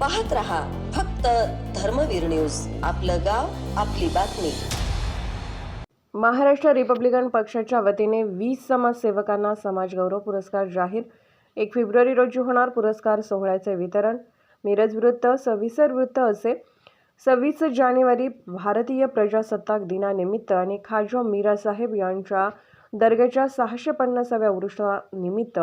पाहत रहा फक्त धर्मवीर न्यूज. आपलं गाव आपली बातमी. महाराष्ट्र रिपब्लिकन पक्षाच्या वतीने वीस समाजसेवकांना समाजगौरव पुरस्कार जाहीर. एक फेब्रुवारी रोजी होणार पुरस्कार सोहळ्याचे वितरण. मिरज वृत्त सविसर वृत्त असे. सव्वीस जानेवारी भारतीय प्रजासत्ताक दिनानिमित्त आणि खाजा मीरासाहेब यांच्या दर्ग्याच्या सहाशे पन्नासाव्या वृक्षानिमित्त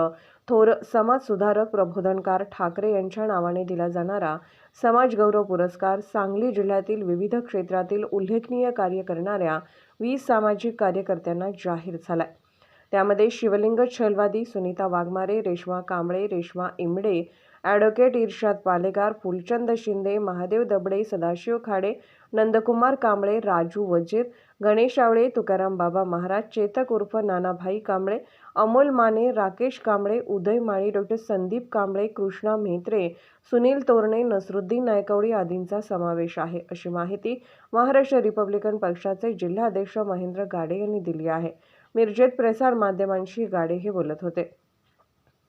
थोर समाजसुधारक प्रबोधनकार ठाकरे यांच्या नावाने दिला जाणारा समाजगौरव पुरस्कार सांगली जिल्ह्यातील विविध क्षेत्रातील उल्लेखनीय कार्य करणाऱ्या वीस सामाजिक कार्यकर्त्यांना जाहीर झालाय. त्यामध्ये शिवलिंग छलवादी सुनीता वाघमारे रेश्मा कांबळे रेश्मा इमडे ॲडव्होकेट इर्शाद पालेगार फुलचंद शिंदे महादेव दबडे सदाशिव खाडे नंदकुमार कांबळे राजू वजीर गणेश आवळे तुकाराम बाबा महाराज चेतक उर्फ नानाभाई कांबळे अमोल माने राकेश कांबळे उदय माळी डॉक्टर संदीप कांबळे कृष्णा म्हेत्रे सुनील तोरणे नसरुद्दीन नायकवडी आदींचा समावेश आहे. अशी माहिती महाराष्ट्र रिपब्लिकन पक्षाचे जिल्हाध्यक्ष महेंद्र गाडे यांनी दिली आहे. मिरजेत प्रसार माध्यमांशी गाडे हे बोलत होते.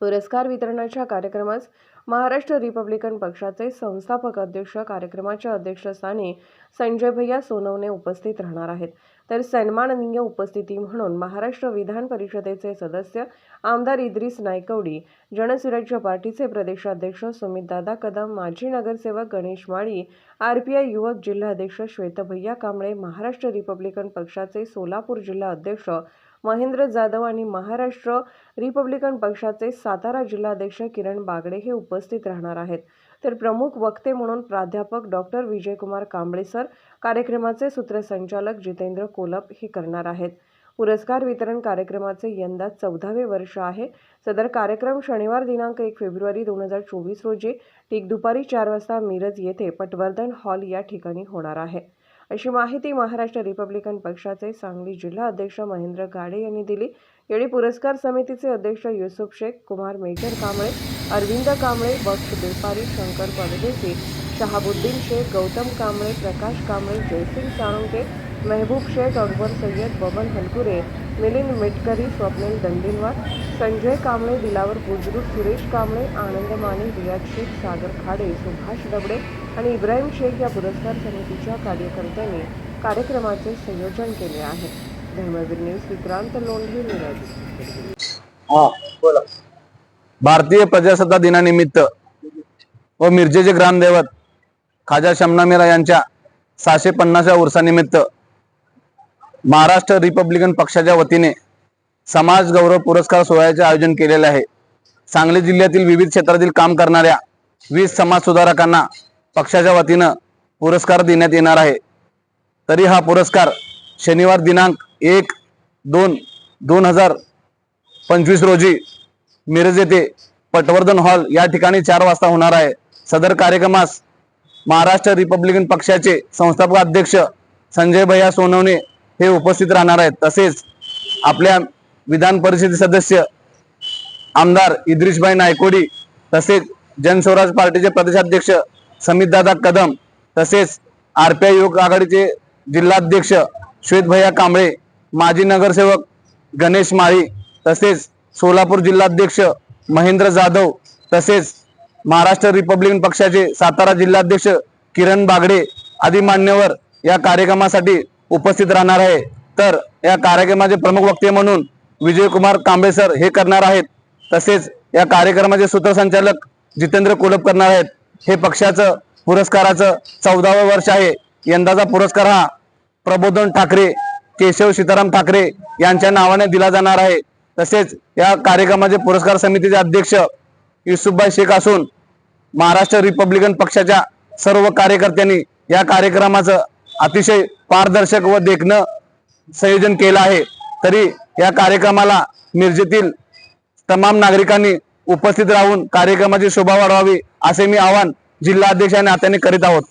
पुरस्कार वितरणाच्या कार्यक्रमास महाराष्ट्र रिपब्लिकन पक्षाचे संस्थापक अध्यक्ष कार्यक्रमाच्या अध्यक्षस्थानी संजय भैया सोनवणे उपस्थित राहणार आहेत. तर सन्माननीय उपस्थिती म्हणून महाराष्ट्र विधान परिषदेचे सदस्य आमदार इद्रिस नायकवडी जनसुराज्य पार्टीचे प्रदेशाध्यक्ष सुमितदादा कदम माजी नगरसेवक गणेश माळी आरपीआय युवक जिल्हाध्यक्ष श्वेतभैया कांबळे महाराष्ट्र रिपब्लिकन पक्षाचे सोलापूर जिल्हा अध्यक्ष महेंद्र जाधव आणि महाराष्ट्र रिपब्लिकन पक्षाचे सातारा जिल्हाध्यक्ष किरण बागडे हे उपस्थित राहणार आहेत. तर प्रमुख वक्ते म्हणून प्राध्यापक डॉक्टर विजयकुमार कांबळे सर कार्यक्रमाचे सूत्रसंचालक जितेंद्र कोलप हे करणार आहेत. पुरस्कार वितरण कार्यक्रमाचे यंदा चौदावे वर्ष आहे. सदर कार्यक्रम शनिवार दिनांक एक फेब्रुवारी दोन हजार चोवीस रोजी ठीक दुपारी चार वाजता मिरज येथे पटवर्धन हॉल या ठिकाणी होणार आहे. अशी माहिती महाराष्ट्र रिपब्लिकन पक्षाचे सांगली जिल्हा अध्यक्ष महेंद्र गाडे यांनी दिली. यावेळी पुरस्कार समितीचे अध्यक्ष युसुफ शेख कुमार मेजर कांबळे अरविंद कांबळे बक्ष बेपारी शंकर परदेशी शहाबुद्दीन शेख गौतम कांबळे प्रकाश कांबळे जयसिंग साळुंके मेहबूब शेख अकबर सय्यद बबन हलकुरे मिलिंद मिटकरी स्वप्नील दंडिनवार संजय कांबळे दिलावर बुजरुक सुरेश कांबळे आनंद माने रियाज शेख सागर खाडे सुभाष दबडे आणि इब्राहिम शेख या पुरस्कार समितीच्या कार्यकर्त्यांनी कार्यक्रमाचे संयोजन केले आहे. धर्मवीर न्यूज विक्रांत लोंढे मिरज. हा बोला. भारतीय प्रजासत्ताक दिनानिमित्त व मिरजेचे ग्रामदैवत खाजा शमना मीरा यांच्या सहाशे पन्नासव्या वर्षानिमित्त महाराष्ट्र रिपब्लिकन पक्षाच्या वतीने समाज गौरव पुरस्कार सोहळ्याचे आयोजन केलेले आहे. सांगली जिल्ह्यातील विविध क्षेत्रातील काम करणाऱ्या वीस समाज सुधारकांना पक्षाच्या वतीनं पुरस्कार देण्यात येणार आहे. तरी हा पुरस्कार शनिवार दिनांक एक दोन दोन हजार पंचवीस रोजी मिरज येथे पटवर्धन हॉल या ठिकाणी चार वाजता होणार आहे. सदर कार्यक्रमास महाराष्ट्र रिपब्लिकन पक्षाचे संस्थापक अध्यक्ष संजय भैया सोनवणे हे उपस्थित राहणार आहेत. तसेच आपल्या विधान परिषदेचे सदस्य आमदार इद्रिशभाई नायकोडी तसेच जनस्वराज पार्टीचे प्रदेशाध्यक्ष समितदादा कदम तसेच आरपीआय युवक आघाडीचे जिल्हाध्यक्ष श्वेतभैया कांबळे माजी नगरसेवक गणेश माळी तसेच सोलापूर जिल्हाध्यक्ष महेंद्र जाधव तसेच महाराष्ट्र रिपब्लिकन पक्षाचे सातारा जिल्हाध्यक्ष किरण बागडे आदी मान्यवर या कार्यक्रमासाठी उपस्थित राहणार आहे. तर या कार्यक्रमाचे प्रमुख वक्ते म्हणून विजयकुमार कांबळे सर हे करणार आहेत. तसेच या कार्यक्रमाचे सूत्रसंचालक जितेंद्र कोलप करणार आहेत. हे पक्षाचं पुरस्काराचं चौदावं वर्ष आहे. यंदाचा पुरस्कार हा प्रबोधन ठाकरे केशव सीताराम ठाकरे यांच्या नावाने दिला जाणार आहे. तसेच या कार्यक्रमाचे पुरस्कार समितीचे अध्यक्ष युसुफभाई शेख असून महाराष्ट्र रिपब्लिकन पक्षाच्या सर्व कार्यकर्त्यांनी या कार्यक्रमाचं अतिशय पारदर्शक व देखणं संयोजन केलं आहे. तरी या कार्यक्रमाला मिरजेतील तमाम नागरिकांनी उपस्थित राहून कार्यक्रमाची शोभा वाढवावी असे मी आवाहन जिल्हाध्यक्ष आणि नात्याने करीत आहोत.